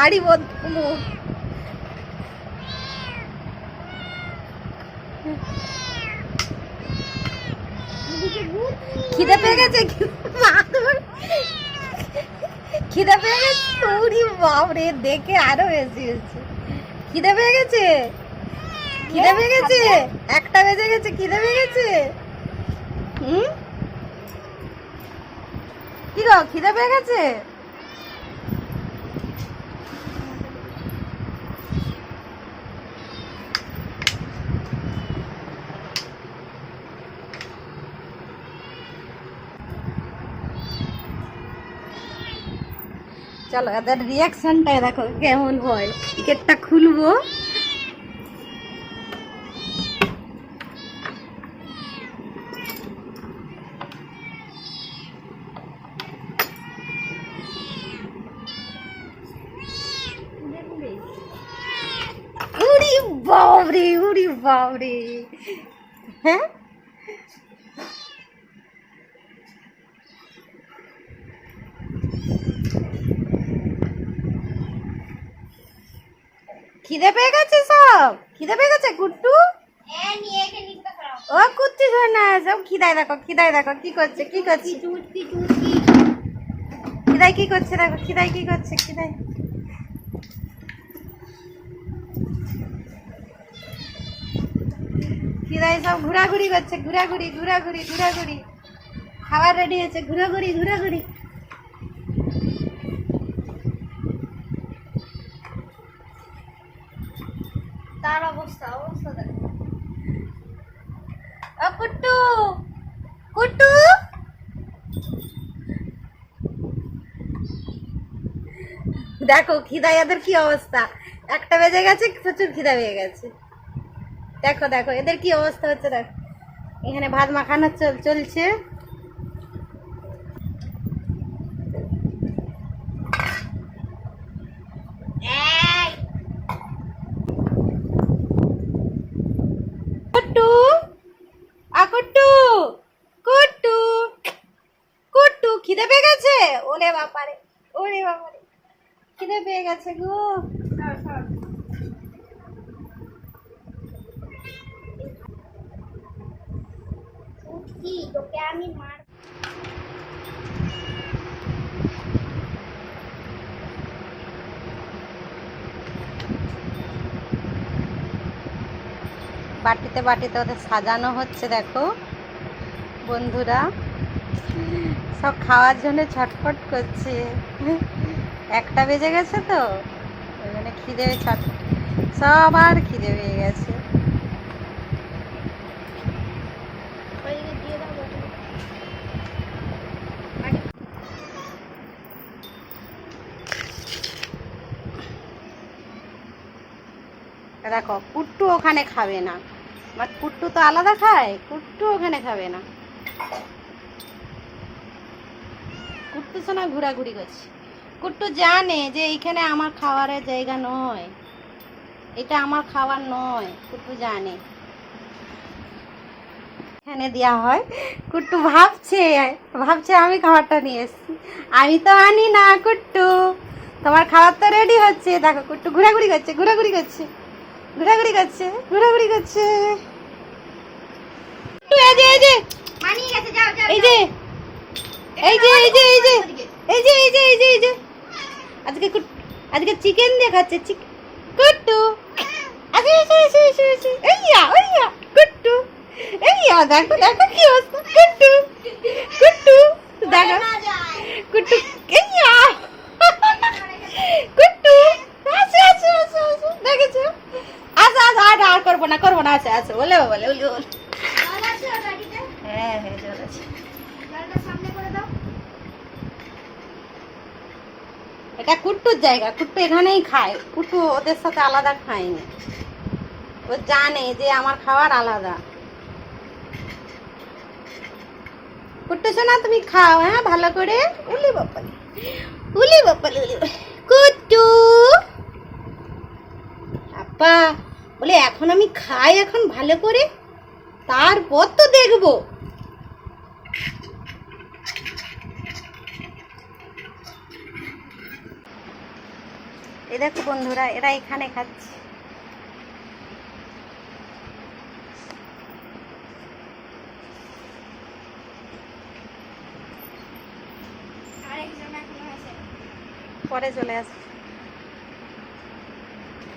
শাড়ি মুখ খিদে পেয়ে গেছে? খিদে পেয়ে গেছে? উড়ি বাপরে, দেখে আরও বেশি হচ্ছে খিদে পেয়ে গেছে? খিদে পেয়ে গেছে? একটা বেজে গেছে, খিদে পেয়ে গেছে? হুম? কি গো, খিদে পেয়ে গেছে? চলো এদের রিয়াকশনটা দেখো কেমন হয়। টিকিটটা খুলবো। বাবরে উড়ি বাবরে হ্যাঁ? খিদে পেয়ে গেছে সব? খিদে পেয়ে গেছে কুট্টু? ও কুত্তি না সব খিদায় দেখো খিদায় দেখো কি করছে কি করছে? খিদায় কি করছে দেখো খিদায় কি করছে খিদায়। খিদায় সব ঘোরাঘুরি করছে ঘোরাঘুরি ঘোরাঘুরি ঘোরাঘুরি। খাবার রেডি হয়েছে ঘোরাঘুরি ঘোরাঘুরি। তার অবস্থা অবস্থা দেখ। কুট্টু! কুট্টু! দেখো খিদা এদের কি অবস্থা? একটা বেজে গেছে, প্রচুর খিদা পেয়ে গেছে। দেখো দেখো, এদের কি অবস্থা হচ্ছে, দেখো। এখানে ভাত মাখানো চল, চলছে কুট্টু আ কুট্টু কুট্টু কুট্টু খিদে পেয়ে গেছে? ওরে বাপারে ওরে বাপারে খিদে পেয়ে গেছে গো। কি তোকে আমি মার বাটিতে বাটিতে ওদের সাজানো হচ্ছে দেখো। বন্ধুরা। সব খাওয়ার জন্য ছটফট করছে। একটা বেজে গেছে তো, ওই জন্য খিদে ছট, সব সবার খিদে পেয়ে গেছে। দেখো, কুট্টু ওখানে খাবে না। বাট কুট্টু তো আলাদা খায়, কুট্টু ওখানে খাবে না। কুট্টু সোনা ঘোরাঘুরি করছে। কুট্টু জানে যে এইখানে আমার খাওয়ারের জায়গা নয়। এটা আমার খাওয়ার নয় কুট্টু জানে। এখানে দেওয়া হয় কুট্টু ভাবছে ভাবছে আমি খাবারটা নিয়ে এসেছি। আমি তো আনি না কুট্টু। তোমার খাবার তো রেডি হচ্ছে। দেখো কুট্টু ঘোরাঘুরি করছে ঘোরাঘুরি করছে। ঘোরাঘুরি করছে ঘোরাঘুরি করছে। এই যে এই যে। এই যে এই যে এই যে এই যে এই যে, এই আজকে চিকেন দেখাচ্ছে খাচ্ছে কুট্টু। আজকে এসে এসে এসে কুট্টু। এইয়া দেখো দেখো কি অবস্থা। কুট্টু কুট্টু, দেখো। কুট্টু এইয়া কুট্টু, আসো আসো আসো আসো, দেখেছ? আচ্ছা করব না করব না আছে আছে বলে বলে বলে। এটা কুট্টুর জায়গা, কুট্টু এখানেই খায়। কুট্টু ওদের সাথে আলাদা খায়নি। ও জানে যে আমার খাবার আলাদা। কুট্টু সোনা, তুমি খাও হ্যাঁ? ভালো করে। উলি বাপালি উলি বাপালি উলি কুট্টু! আপা বলে, এখন আমি খাই, এখন ভালো করে? তারপর তো দেখব। এই দেখো বন্ধুরা এরা এখানে খাচ্ছে। পরে চলে আসবে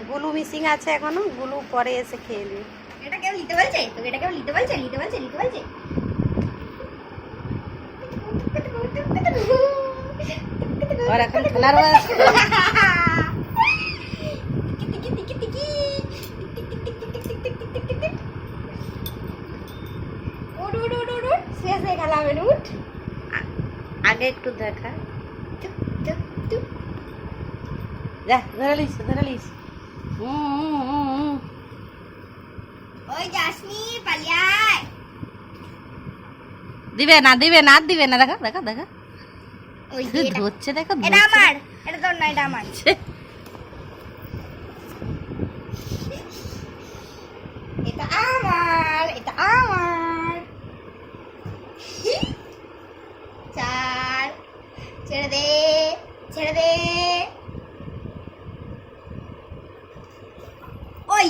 গুলু মিসিং আছে এখনও গুলু পরে এসে খেয়ে নিবে। এটা কেউ নিতে বলছে? তোকে এটা কেউ নিতে বলছে? নিতে বলছে? নিতে বলছে? আর এখন খেলার একটু দেখা। যা ধরে লিস ধরে। ওই যাসনি পালিয়ায় দিবে না দিবে না দিবে না দেখা দেখা দেখা ওই। ধরছে দেখো এটা। আমার এটা তোর না এটা আমার ছে, এটা আমার এটা আমার চার ছেড়ে দে ছেড়ে দে ওই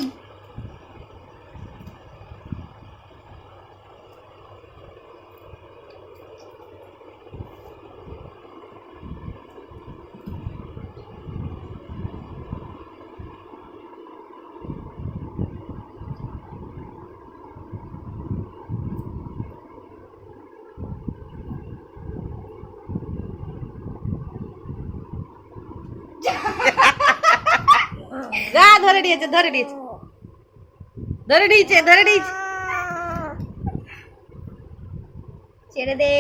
যা ধরে নিয়েছে ধরে নিয়েছে। ধরে নিয়েছে ধরে নিয়েছে। ছেড়ে দে।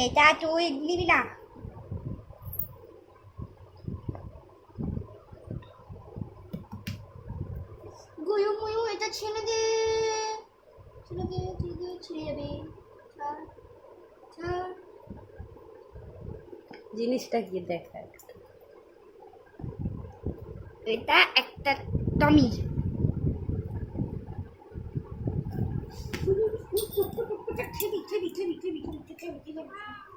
এটা তুই নিবি না। গুয়ু মুয়ু এটা ছেড়ে দে। ছেড়ে দে ছেড়ে দে, ছিঁড়ে যাবে ছাড় ছাড় জিনিসটা কি দেখা এটা একটা টমি। আমাকে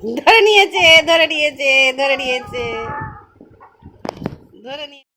ধরে নিয়েছে ধরে নিয়েছে ধরে নিয়েছে। ধরে নিয়ে